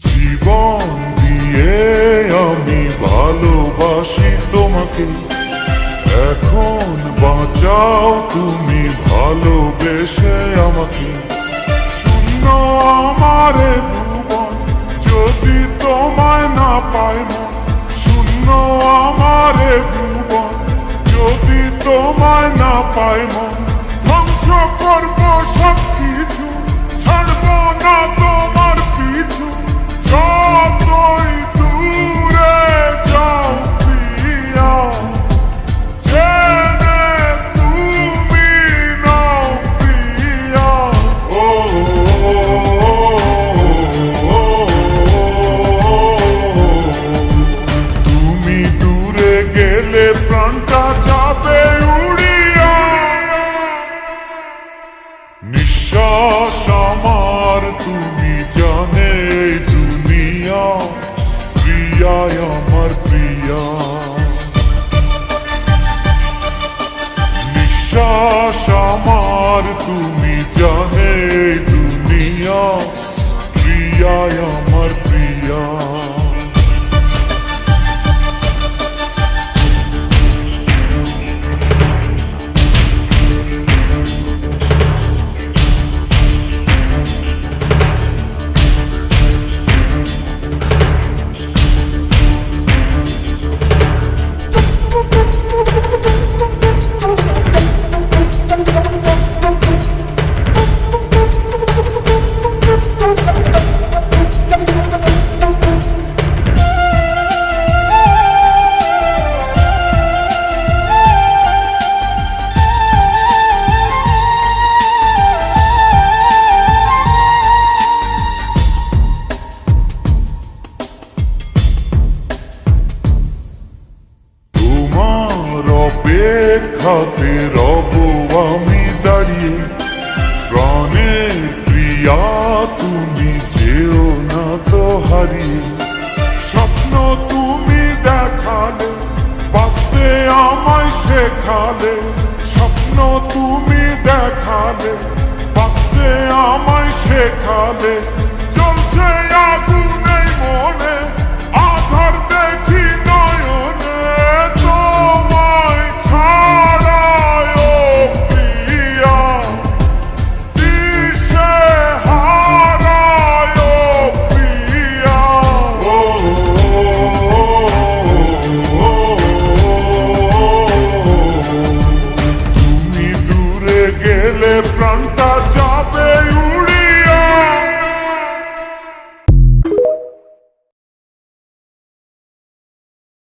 জীবন দিয়ে আমি ভালোবাসি তোমাকে। এখন বাঁচাও তুমি, ভালোবেসে আমাকে। শূন্য আমারে ভুবন যদি তোমায় না পাই মন শূন্য আমারে ভুবন যদি তোমায় না পাই তুমি জানে দুনিয়া প্রিয়ায় আমার প্রিয়া। নিঃশ্বাস আমার তুমি অপেক্ষাতে রব আমি দাঁড়িয়ে। প্রাণের প্রিয়া, তুমি যেও না তো হারিয়ে। স্বপ্ন তুমি দেখালে, বাঁচতে আমায় শেখালে। স্বপ্ন তুমি দেখালে, বাঁচতে আমায় শেখালে।